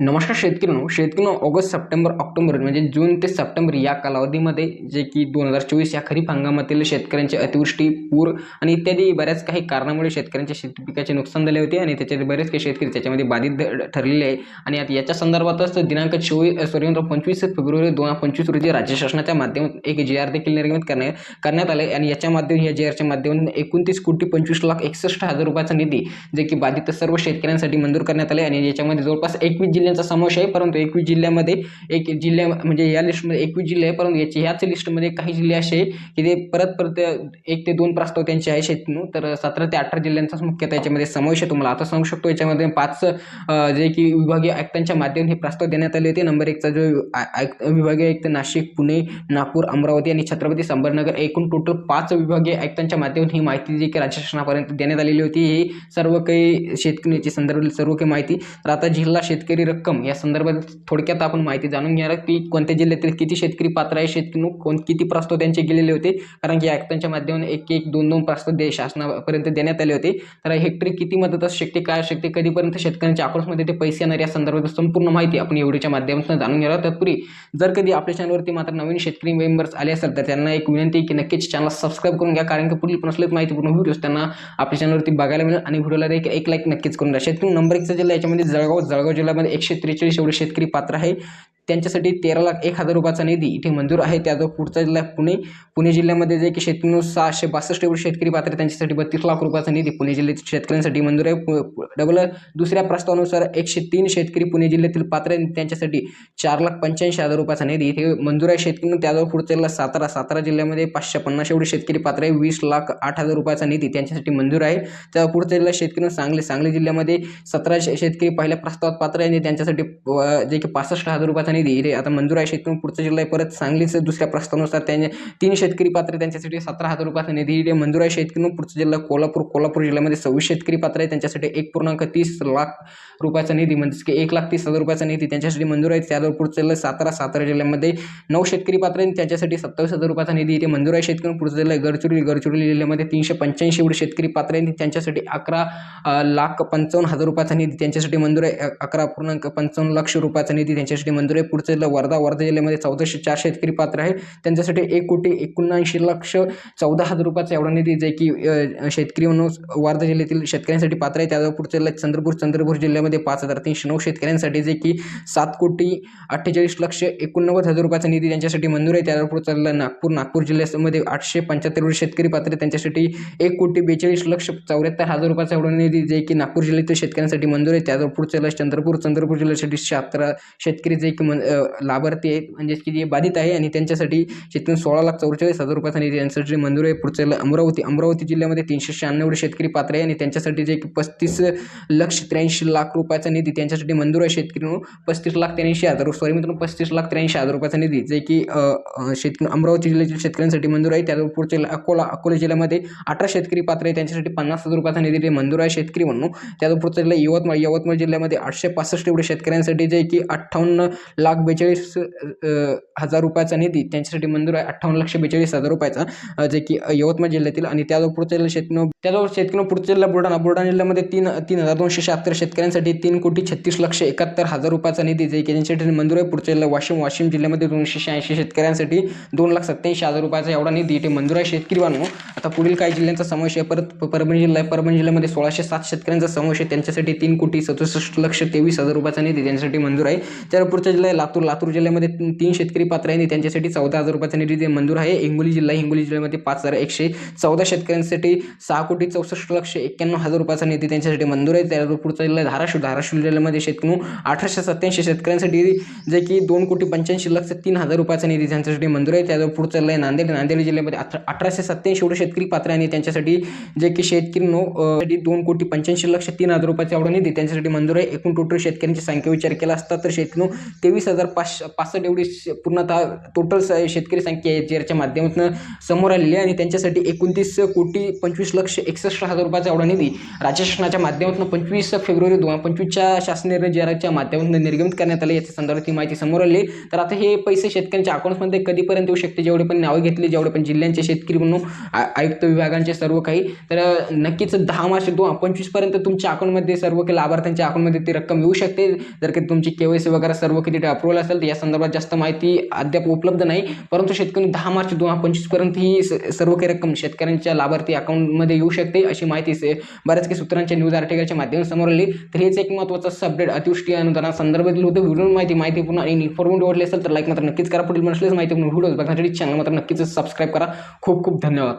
नमस्कार शेतकरीनो शेतकरी August September October म्हणजे जून ते सप्टेंबर या कालावधीमध्ये जे की दोन हजार चोवीस या खरीप हंगामातील शेतकऱ्यांची अतिवृष्टी पूर आणि इत्यादी बऱ्याच काही कारणामुळे शेतकऱ्यांच्या शेतपिकाचे नुकसान झाले होते आणि त्याच्यात बरेच काही शेतकरी त्याच्यामध्ये बाधित ठरलेले आहे आणि आता याच्या संदर्भातच दिनांक चोवीस सॉरी म्हणजे पंचवीस फेब्रुवारी दोन हजार पंचवीस रोजी राज्य शासनाच्या माध्यमातून एक जे आर देखील निर्गमित करण्यात करण्यात आले. आणि याच्या माध्यमातून या जे आरच्या माध्यमातून एकोणतीस कोटी पंचवीस लाख एकसष्ट हजार रुपयाचा निधी जे की बाधित सर्व शेतकऱ्यांसाठी मंजूर करण्यात आले. आणि याच्यामध्ये जवळपास एकवीस जिल्ह्यांचा समावेश आहे परंतु एकवीस जिल्ह्यामध्ये एक जिल्ह्या म्हणजे या लिस्टमध्ये एकवीस जिल्हे आहे परंतु याची ह्याच लिस्टमध्ये काही जिल्हे असे आहे की ते परत परत एक ते दोन प्रस्ताव त्यांचे आहे शेतकरी. तर सतरा ते अठरा जिल्ह्यांचाच मुख्यतः याच्यामध्ये समावेश आहे तुम्हाला. आता सांगू शकतो याच्यामध्ये पाच जे की विभागीय आयुक्तांच्या माध्यमातून हे प्रस्ताव देण्यात आले होते. नंबर एकचा जो आयुक्त विभागीय आयुक्त नाशिक पुणे नागपूर अमरावती आणि छत्रपती संभाजीनगर एकूण टोटल पाच विभागीय आयुक्तांच्या माध्यमातून ही माहिती जी की राज्य शासनापर्यंत देण्यात आलेली होती ही सर्व काही शेतकऱ्याची संदर्भातील सर्व काही माहिती. तर आता जिल्हा शेतकरी रक्कम या संदर्भात थोडक्यात आपण माहिती जाणून घेणार की कोणत्या जिल्ह्यातील किती शेतकरी पात्र आहे शेतकरी कोण किती प्रस्ताव त्यांचे गेलेले होते. कारण की आयुक्तांच्या माध्यमातून एक एक दोन दोन प्रस्ताव दे शासनापर्यंत देण्यात आले होते. तर हेक्टरी किती मदत असू शकते काय असू शकते कधीपर्यंत शेतकऱ्यांच्या अकाउंटमध्ये ते पैसे येणार या संदर्भात संपूर्ण माहिती आपण एवढीच्या माध्यमातून जाणून घेणार तत्पूर्वी जर कधी आपल्या चॅनलवरती मात्र नवीन शेतकरी मेंबर्स आले असेल तर त्यांना एक विनंती आहे की नक्कीच चॅनल सबस्क्राईब करून घ्या. कारण की पुढील पण असलेच माहितीपूर्ण व्हिडिओज त्यांना आपल्या चॅनलवरती बघायला मिळेल आणि व्हिडिओला एक लाईक नक्कीच करून द्या. शेतकरी नंबर एकचा जिल्हा याच्यामध्ये जळगाव जळगाव जिल्ह्यामध्ये एकशे त्रेचाळीस एवढे शेतकरी पात्र आहे. त्यांच्यासाठी तेरा लाख एक हजार रुपयाचा निधी इथे मंजूर आहे. त्याचा पुढचा जिल्हा पुणे. पुणे जिल्ह्यामध्ये जे की शेतकरी सहाशे बासष्ट एवढे शेतकरी पात्र आहे, त्यांच्यासाठी बत्तीस लाख रुपयाचा निधी पुणे जिल्ह्यातील शेतकऱ्यांसाठी मंजूर आहे. पु- डबल दुसऱ्या प्रस्तावानुसार एकशे तीन शेतकरी पुणे जिल्ह्यातील पात्र त्यांच्यासाठी चार लाख पंच्याऐंशी हजार रुपयाचा निधी इथे मंजूर आहे. शेतकरी त्याजवळ पुढचा जिल्हा सातारा सातारा जिल्ह्यामध्ये पाचशे पन्नास एवढे शेतकरी पात्र आहे. वीस लाख आठ हजार रुपयाचा निधी त्यांच्यासाठी मंजूर आहे. त्या पुढचा जिल्हा शेतकरी सांगली सांगली जिल्ह्यामध्ये सतरा शेतकरी पहिल्या प्रस्तावात पात्र आहे आणि त्यांच्यासाठी जे की पासष्ट हजार रुपयाचा निधी इथे आता मंजूर आहे शेतकरी पुढचा जिल्हा आहे परत सांगलीचं दुसऱ्या प्रस्तावानुसार त्यांनी तीन शेतकरी पात्र त्यांच्यासाठी सतरा हजार रुपयाचा निधी इथे मंजूर आहे शेतकरी पुढचा जिल्हा कोल्हापूर. कोल्हापूर जिल्ह्यामध्ये सव्वीस शेतकरी पात्र आहे त्यांच्यासाठी एक पूर्णांक तीस लाख रुपयाचा निधी म्हणजेच की एक लाख तीस हजार रुपयाचा निधी त्यांच्यासाठी मंजूर आहे. त्यावर पुढचा जिल्हा सातारा सातारा जिल्ह्यामध्ये नऊ शेतकरी पात्र आहेत त्यांच्यासाठी सत्तावीस हजार रुपयाचा निधी इथे मंजूर आहे शेतकरी पुढचा जिल्हा गडचिरोली. गडचिरोली जिल्ह्यामध्ये तीनशे पंच्याऐंशी एवढे शेतकरी पात्र आहेत त्यांच्यासाठी अकरा लाख पंचावन्न हजार रुपयाचा निधी त्यांच्यासाठी मंजूर आहे. अकरा पूर्णांक पंचावन्न लक्ष रुपयाचा निधी त्यांच्यासाठी मंजूर आहे. पुढचं जिल्हा वर्धा वर्धा जिल्ह्यामध्ये चौदाशे चार शेतकरी पात्र आहे त्यांच्यासाठी एक कोटी एकोणऐंशी लक्ष चौदा हजार रुपयाचा एवढा निधी जे की शेतकरी म्हणून वर्धा जिल्ह्यातील शेतकऱ्यांसाठी पात्र आहे. त्यावर पुढच्या जिल्ह्यात चंद्रपूर चंद्रपूर जिल्ह्यामध्ये पाच हजार तीनशे नऊ शेतकऱ्यांसाठी जे की सात कोटी अठ्ठेचाळीस लक्ष एकोणनव्वद हजार रुपयाचा निधी त्यांच्यासाठी मंजूर आहे. त्यावर पुढचा जिल्हा नागपूर नागपूर जिल्ह्यामध्ये आठशे पंच्याहत्तर शेतकरी पात्र आहे त्यांच्यासाठी एक कोटी बेचाळीस लक्ष चौऱ्याहत्तर हजार रुपयाचा एवढा निधी जे की नागपूर जिल्ह्यातील शेतकऱ्यांसाठी मंजूर आहे. त्यावर पुढच्या जिल्ह्यात चंद्रपूर चंद्रपूर जिल्ह्यासाठी शहात्तर शेतकरी जे की मन- लाभार्थी आहेत. म्हणजे की जे बाधित आहे आणि त्यांच्यासाठी शेतकरी सोळा लाख चौवेचाळीस हजार रुपयाचा निधी यांच्यासाठी मंजूर आहे पुढचं अमरावती अमरावती जिल्ह्यामध्ये तीनशे शहाण्णव शेतकरी पात्र आहे आणि त्यांच्यासाठी जे की पस्तीस लक्ष त्र्याऐंशी लाख रुपयाचा निधी त्यांच्यासाठी मंजूर आहे. शेतकरी म्हणून पस्तीस लाख त्र्याऐंशी हजार सॉरी मित्रांनो पस्तीस लाख त्र्याऐंशी हजार रुपयाचा निधी जे की शेतकरी अमरावती जिल्ह्यातील शेतकऱ्यांसाठी मंजूर आहे. त्यावर पुढचे अकोला अकोला जिल्ह्यामध्ये अठरा शेतकरी पात्र आहे. त्यांच्यासाठी पन्नास हजार रुपयाचा निधी मंजूर आहे शेतकरी म्हणून. त्यावर पुढचं जिल्हा यवतमाळ यवतमाळ जिल्ह्यामध्ये आठशे पासष्ट एवढे शेतकऱ्यांसाठी जे की अठ्ठावन्न लाख बेचाळीस हजार रुपयाचा निधी त्यांच्यासाठी मंजूर आहे अठ्ठावन्न लक्ष बेचाळीस हजार रुपयाचा जे की यवतमाळ जिल्ह्यातील आणि त्याजवळ पुढच्या जिल्हा शेतकरी त्याजवळ शेतकरी पुढच्या जिल्हा बुलढाणा बुलढाणा जिल्ह्यामध्ये तीन तीन हजार दोनशे शहात्तर शेतकऱ्यांसाठी तीन कोटी छत्तीस लक्ष एकाहत्तर हजार रुपयाचा निधी जे की त्यांच्यासाठी मंजूर आहे. पुढच्या जिल्हा वाशिम वाशिम जिल्ह्यामध्ये दोनशे शहाऐंशी शेतकऱ्यांसाठी दोन लाख सत्याऐंशी हजार रुपयाचा एवढा निधी इथे मंजूर आहे. शेतकरी बांधव आता पुढील काही जिल्ह्यांचा समावेश आहे. परत परभणी जिल्हा आहे. परभणी जिल्ह्यामध्ये सोळाशे सात शेतकऱ्यांचा समावेश आहे. त्यांच्यासाठी तीन कोटी सदुसष्ट लक्ष तेवीस हजार रुपयाचा निधी त्यांच्यासाठी मंजूर आहे. त्यावर पुढचा जिल्हा आहे लातूर लातूर जिल्ह्यामध्ये तीन शेतकरी पात्र आहे त्यांच्यासाठी चौदा हजार रुपयाचा निधी ते मंजूर आहे. हिंगोली जिल्हा हिंगोली जिल्ह्यामध्ये पाच हजार एकशे चौदा शेतकऱ्यांसाठी सहा कोटी चौसष्ट लक्ष एक्क्याण्णव हजार रुपयाचा निधी त्यांच्यासाठी मंजूर आहे. त्यावर पुढचा जिल्हा धाराशिव. धाराशिव जिल्ह्यामध्ये शेतकरी अठराशे सत्याऐंशी शेतकऱ्यांसाठी जे की दोन कोटी पंच्याऐंशी लक्ष तीन हजार रुपयाचा निधी त्यांच्यासाठी मंजूर आहे. त्यावर पुढचा जिल्हा आहे नांदेड. नांदेड जिल्ह्यामध्ये अठरा अठराशे सत्याऐंशी एवढे शेतकरी पात्र आहे आणि त्यांच्यासाठी जे की शेतकरी नो दोन कोटी पंच्याऐंशी लक्ष तीन हजार रुपयाचा एवढा निधी त्यांच्यासाठी मंजूर आहे. एकूण टोटल शेतकऱ्यांची संख्या विचार केला असता तर शेतकरी तेवीस तेवीस हजार पाचशे पासष्ट एवढी पूर्णतः टोटल स- शेतकरी संख्या आहे ज्याच्या माध्यमातून समोर आलेली आहे. आणि त्यांच्यासाठी एकोणतीस कोटी पंचवीस लक्ष एकसष्ट हजार रुपयाचा एवढा निधी राज्य शासनाच्या माध्यमातून पंचवीस फेब्रुवारी दोन पंचवीसच्या शासन निर्णय जाहीराच्या माध्यमातून निर्गमित करण्यात आले. याच्या संदर्भात ही माहिती समोर आली. तर आता हे पैसे शेतकऱ्यांच्या अकाउंट्समध्ये कधीपर्यंत येऊ शकते जेवढे पण नावं घेतली जेवढे पण जिल्ह्यांचे शेतकरी म्हणून आयुक्त विभागांचे सर्व काही. तर नक्कीच दहा मार्च दोन पंचवीसपर्यंत तुमच्या अकाउंटमध्ये सर्व काही लाभार्थ्यांच्या अकाउंटमध्ये ती रक्कम येऊ शकते. जर की तुमची केवायसी वगैरे सर्व किती अप्रुव्हल असेल तर या संदर्भात जास्त माहिती अद्याप उपलब्ध नाही. परंतु शेतकरी दहा मार्च दोन हजार पंचवीसपर्यंत ही स- सर्व काही रक्कम शेतकऱ्यांच्या लाभार्थी अकाउंटमध्ये येऊ शकते अशी माहिती बऱ्याच काही सूत्रांच्या न्यूज आर्टिकलच्या माध्यमातून समोर आली. तर हेच एक महत्त्वाचा अपडेट अतिवृष्टी अनुदाना संदर्भातील होतं व्हिडिओ माहिती माहिती पूर्ण आणि इन्फॉर्मेटिव्ह वाटली असेल तर लाईक मात्र नक्कीच करा. पुढील नसलेच माहिती म्हणून व्हिडिओ बघण्यासाठी चॅनल मात्र नक्कीच सबस्क्राईब करा. खूप खूप धन्यवाद.